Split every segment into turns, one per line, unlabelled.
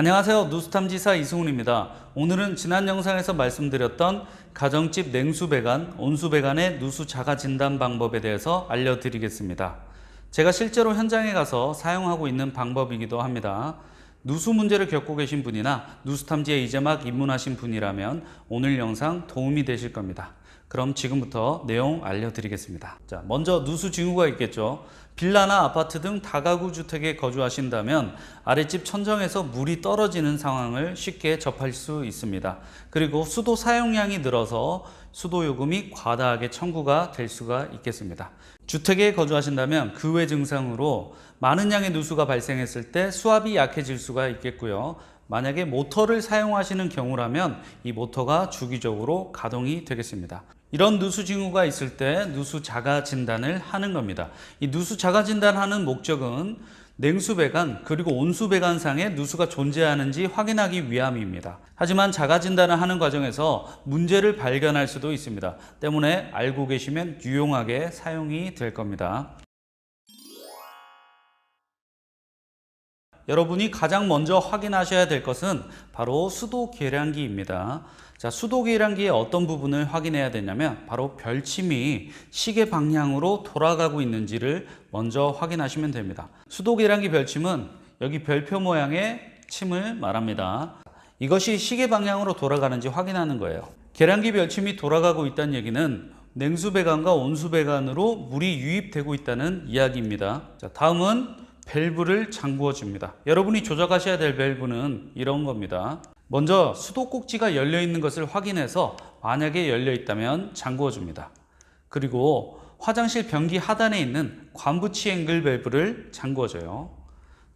안녕하세요. 누수탐지사 이승훈입니다. 오늘은 지난 영상에서 말씀드렸던 가정집 냉수 배관, 온수 배관의 누수 자가 진단 방법에 대해서 알려드리겠습니다. 제가 실제로 현장에 가서 사용하고 있는 방법이기도 합니다. 누수 문제를 겪고 계신 분이나 누수탐지에 이제 막 입문하신 분이라면 오늘 영상 도움이 되실 겁니다. 그럼 지금부터 내용 알려드리겠습니다. 자, 먼저 누수 징후가 있겠죠. 빌라나 아파트 등 다가구 주택에 거주하신다면 아랫집 천정에서 물이 떨어지는 상황을 쉽게 접할 수 있습니다. 그리고 수도 사용량이 늘어서 수도 요금이 과다하게 청구가 될 수가 있겠습니다. 주택에 거주하신다면 그 외 증상으로 많은 양의 누수가 발생했을 때 수압이 약해질 수가 있겠고요. 만약에 모터를 사용하시는 경우라면 이 모터가 주기적으로 가동이 되겠습니다. 이런 누수 징후가 있을 때 누수 자가 진단을 하는 겁니다. 이 누수 자가 진단하는 목적은 냉수 배관 그리고 온수 배관상에 누수가 존재하는지 확인하기 위함입니다. 하지만 자가 진단을 하는 과정에서 문제를 발견할 수도 있습니다. 때문에 알고 계시면 유용하게 사용이 될 겁니다. 여러분이 가장 먼저 확인하셔야 될 것은 바로 수도 계량기입니다. 자, 수도 계량기의 어떤 부분을 확인해야 되냐면 바로 별침이 시계 방향으로 돌아가고 있는지를 먼저 확인하시면 됩니다. 수도 계량기 별침은 여기 별표 모양의 침을 말합니다. 이것이 시계 방향으로 돌아가는지 확인하는 거예요. 계량기 별침이 돌아가고 있다는 얘기는 냉수 배관과 온수 배관으로 물이 유입되고 있다는 이야기입니다. 자, 다음은 밸브를 잠그어 줍니다. 여러분이 조작하셔야 될 밸브는 이런 겁니다. 먼저 수도 꼭지가 열려 있는 것을 확인해서 만약에 열려 있다면 잠그어 줍니다. 그리고 화장실 변기 하단에 있는 관부치 앵글 밸브를 잠그어 줘요.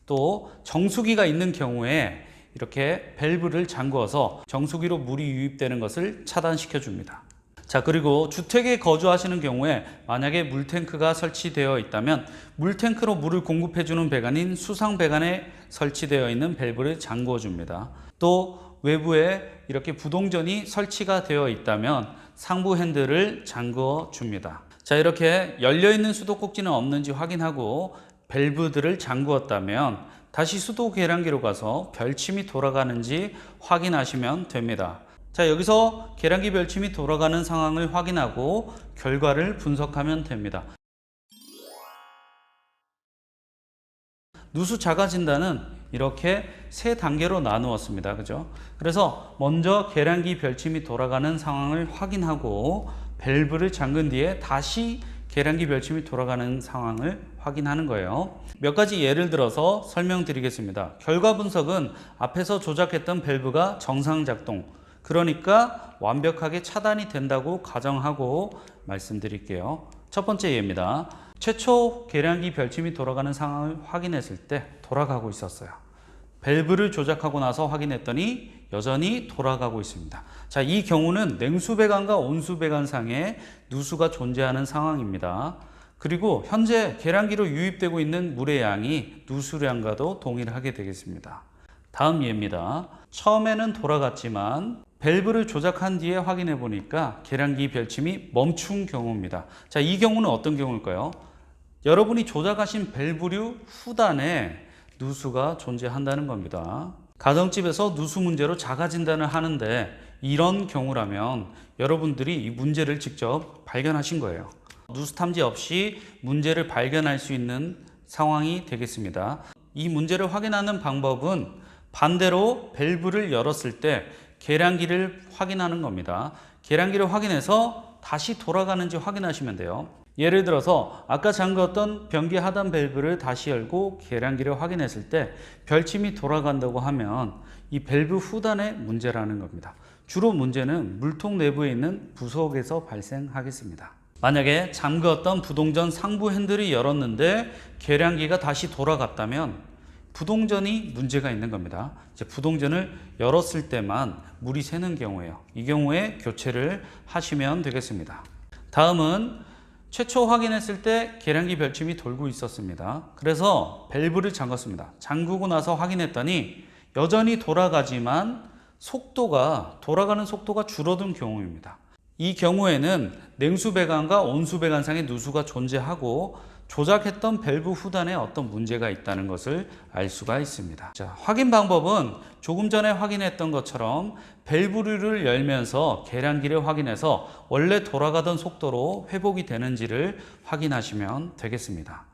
또 정수기가 있는 경우에 이렇게 밸브를 잠그어서 정수기로 물이 유입되는 것을 차단시켜 줍니다. 자, 그리고 주택에 거주하시는 경우에 만약에 물탱크가 설치되어 있다면 물탱크로 물을 공급해 주는 배관인 수상 배관에 설치되어 있는 밸브를 잠그어 줍니다. 또 외부에 이렇게 부동전이 설치가 되어 있다면 상부 핸들을 잠그어 줍니다. 자, 이렇게 열려 있는 수도 꼭지는 없는지 확인하고 밸브들을 잠그었다면 다시 수도 계량기로 가서 별침이 돌아가는지 확인하시면 됩니다. 자, 여기서 계량기 별침이 돌아가는 상황을 확인하고 결과를 분석하면 됩니다. 누수 자가 진단은 이렇게 세 단계로 나누었습니다. 그죠? 그래서 먼저 계량기 별침이 돌아가는 상황을 확인하고 밸브를 잠근 뒤에 다시 계량기 별침이 돌아가는 상황을 확인하는 거예요. 몇 가지 예를 들어서 설명드리겠습니다. 결과 분석은 앞에서 조작했던 밸브가 정상 작동, 그러니까 완벽하게 차단이 된다고 가정하고 말씀드릴게요. 첫 번째 예입니다. 최초 계량기 별침이 돌아가는 상황을 확인했을 때 돌아가고 있었어요. 밸브를 조작하고 나서 확인했더니 여전히 돌아가고 있습니다. 자, 이 경우는 냉수 배관과 온수 배관상에 누수가 존재하는 상황입니다. 그리고 현재 계량기로 유입되고 있는 물의 양이 누수량과도 동일하게 되겠습니다. 다음 예입니다. 처음에는 돌아갔지만 밸브를 조작한 뒤에 확인해 보니까 계량기 별침이 멈춘 경우입니다. 자, 이 경우는 어떤 경우일까요? 여러분이 조작하신 밸브류 후단에 누수가 존재한다는 겁니다. 가정집에서 누수 문제로 자가 진단을 하는데 이런 경우라면 여러분들이 이 문제를 직접 발견하신 거예요. 누수 탐지 없이 문제를 발견할 수 있는 상황이 되겠습니다. 이 문제를 확인하는 방법은 반대로 밸브를 열었을 때 계량기를 확인하는 겁니다. 계량기를 확인해서 다시 돌아가는지 확인하시면 돼요. 예를 들어서 아까 잠갔던 변기 하단 밸브를 다시 열고 계량기를 확인했을 때 별침이 돌아간다고 하면 이 밸브 후단의 문제라는 겁니다. 주로 문제는 물통 내부에 있는 부속에서 발생하겠습니다. 만약에 잠그었던 부동전 상부 핸들이 열었는데 계량기가 다시 돌아갔다면 부동전이 문제가 있는 겁니다. 이제 부동전을 열었을 때만 물이 새는 경우에요. 이 경우에 교체를 하시면 되겠습니다. 다음은 최초 확인했을 때 계량기 별침이 돌고 있었습니다. 그래서 밸브를 잠갔습니다. 잠그고 나서 확인했더니 여전히 돌아가지만 속도가 돌아가는 속도가 줄어든 경우입니다. 이 경우에는 냉수 배관과 온수 배관상에 누수가 존재하고 조작했던 밸브 후단에 어떤 문제가 있다는 것을 알 수가 있습니다. 자, 확인 방법은 조금 전에 확인했던 것처럼 밸브를 열면서 계량기를 확인해서 원래 돌아가던 속도로 회복이 되는지를 확인하시면 되겠습니다.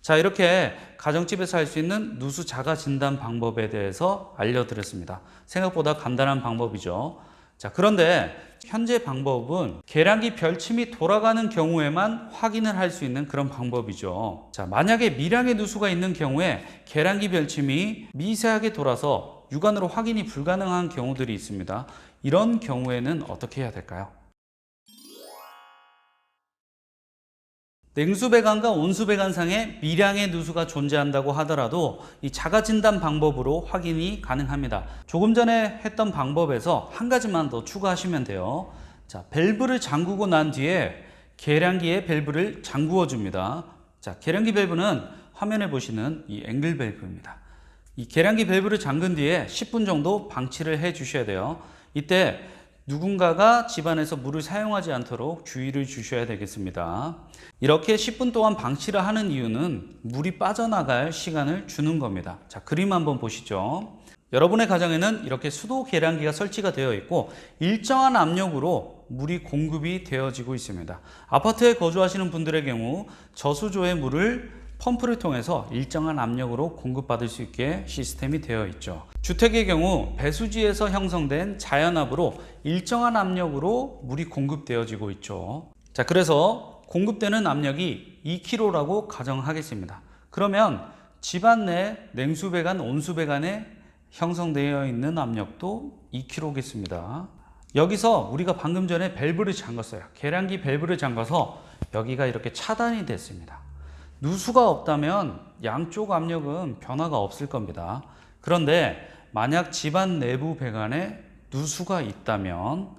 자, 이렇게 가정집에서 할 수 있는 누수 자가 진단 방법에 대해서 알려드렸습니다. 생각보다 간단한 방법이죠. 자, 그런데 현재 방법은 계량기 별침이 돌아가는 경우에만 확인을 할 수 있는 그런 방법이죠. 자, 만약에 미량의 누수가 있는 경우에 계량기 별침이 미세하게 돌아서 육안으로 확인이 불가능한 경우들이 있습니다. 이런 경우에는 어떻게 해야 될까요? 냉수 배관과 온수 배관상에 미량의 누수가 존재한다고 하더라도 이 자가 진단 방법으로 확인이 가능합니다. 조금 전에 했던 방법에서 한 가지만 더 추가하시면 돼요. 자, 밸브를 잠그고 난 뒤에 계량기에 밸브를 잠그어 줍니다. 자, 계량기 밸브는 화면에 보시는 이 앵글 밸브입니다. 이 계량기 밸브를 잠근 뒤에 10분 정도 방치를 해 주셔야 돼요. 이때 누군가가 집안에서 물을 사용하지 않도록 주의를 주셔야 되겠습니다. 이렇게 10분 동안 방치를 하는 이유는 물이 빠져나갈 시간을 주는 겁니다. 자, 그림 한번 보시죠. 여러분의 가정에는 이렇게 수도 계량기가 설치가 되어 있고 일정한 압력으로 물이 공급이 되어지고 있습니다. 아파트에 거주하시는 분들의 경우 저수조의 물을 펌프를 통해서 일정한 압력으로 공급받을 수 있게 시스템이 되어 있죠. 주택의 경우 배수지에서 형성된 자연압으로 일정한 압력으로 물이 공급되어지고 있죠. 자, 그래서 공급되는 압력이 2kg라고 가정하겠습니다. 그러면 집안 내 냉수배관, 온수배관에 형성되어 있는 압력도 2kg겠습니다. 여기서 우리가 방금 전에 밸브를 잠갔어요. 계량기 밸브를 잠가서 여기가 이렇게 차단이 됐습니다. 누수가 없다면 양쪽 압력은 변화가 없을 겁니다. 그런데 만약 집안 내부 배관에 누수가 있다면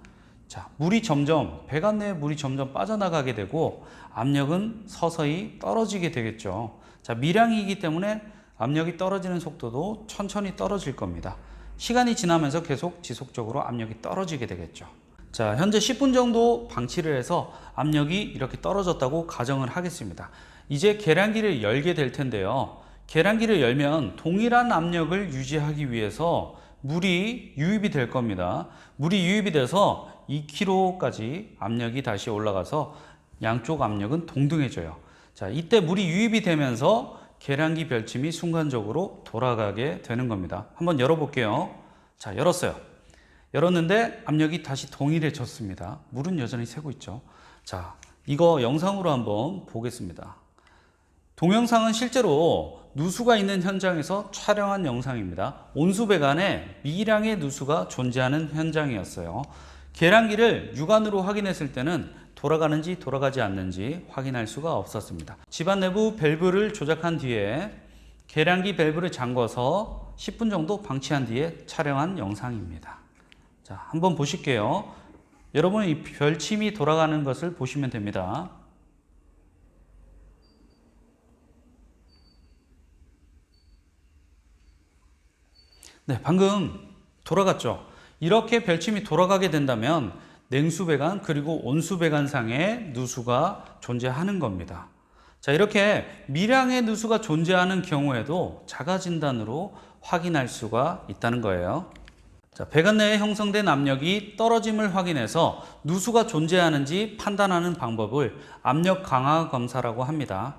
자, 물이 점점 배관 내에 물이 점점 빠져나가게 되고 압력은 서서히 떨어지게 되겠죠. 자, 미량이기 때문에 압력이 떨어지는 속도도 천천히 떨어질 겁니다. 시간이 지나면서 계속 지속적으로 압력이 떨어지게 되겠죠. 자, 현재 10분 정도 방치를 해서 압력이 이렇게 떨어졌다고 가정을 하겠습니다. 이제 계량기를 열게 될 텐데요. 계량기를 열면 동일한 압력을 유지하기 위해서 물이 유입이 될 겁니다. 물이 유입이 돼서 2kg까지 압력이 다시 올라가서 양쪽 압력은 동등해져요. 자, 이때 물이 유입이 되면서 계량기 별침이 순간적으로 돌아가게 되는 겁니다. 한번 열어볼게요. 자, 열었어요. 열었는데 압력이 다시 동일해졌습니다. 물은 여전히 새고 있죠. 자, 이거 영상으로 한번 보겠습니다. 동영상은 실제로 누수가 있는 현장에서 촬영한 영상입니다. 온수배관에 미량의 누수가 존재하는 현장이었어요. 계량기를 육안으로 확인했을 때는 돌아가는지 돌아가지 않는지 확인할 수가 없었습니다. 집안 내부 밸브를 조작한 뒤에 계량기 밸브를 잠궈서 10분 정도 방치한 뒤에 촬영한 영상입니다. 자, 한번 보실게요. 여러분 이 별침이 돌아가는 것을 보시면 됩니다. 네, 방금 돌아갔죠. 이렇게 별침이 돌아가게 된다면 냉수 배관 그리고 온수 배관상에 누수가 존재하는 겁니다. 자, 이렇게 미량의 누수가 존재하는 경우에도 자가 진단으로 확인할 수가 있다는 거예요. 자, 배관 내에 형성된 압력이 떨어짐을 확인해서 누수가 존재하는지 판단하는 방법을 압력 강화 검사라고 합니다.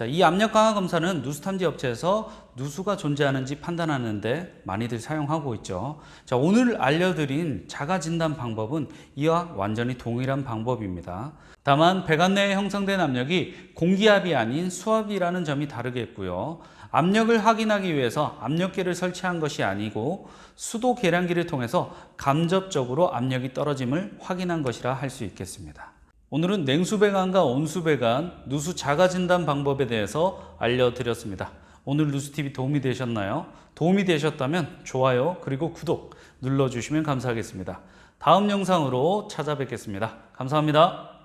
자, 이 압력 강화 검사는 누수 탐지 업체에서 누수가 존재하는지 판단하는데 많이들 사용하고 있죠. 자, 오늘 알려드린 자가 진단 방법은 이와 완전히 동일한 방법입니다. 다만 배관 내에 형성된 압력이 공기압이 아닌 수압이라는 점이 다르겠고요. 압력을 확인하기 위해서 압력계를 설치한 것이 아니고 수도 계량기를 통해서 감접적으로 압력이 떨어짐을 확인한 것이라 할 수 있겠습니다. 오늘은 냉수배관과 온수배관, 누수 자가 진단 방법에 대해서 알려드렸습니다. 오늘 누수TV 도움이 되셨나요? 도움이 되셨다면 좋아요 그리고 구독 눌러주시면 감사하겠습니다. 다음 영상으로 찾아뵙겠습니다. 감사합니다.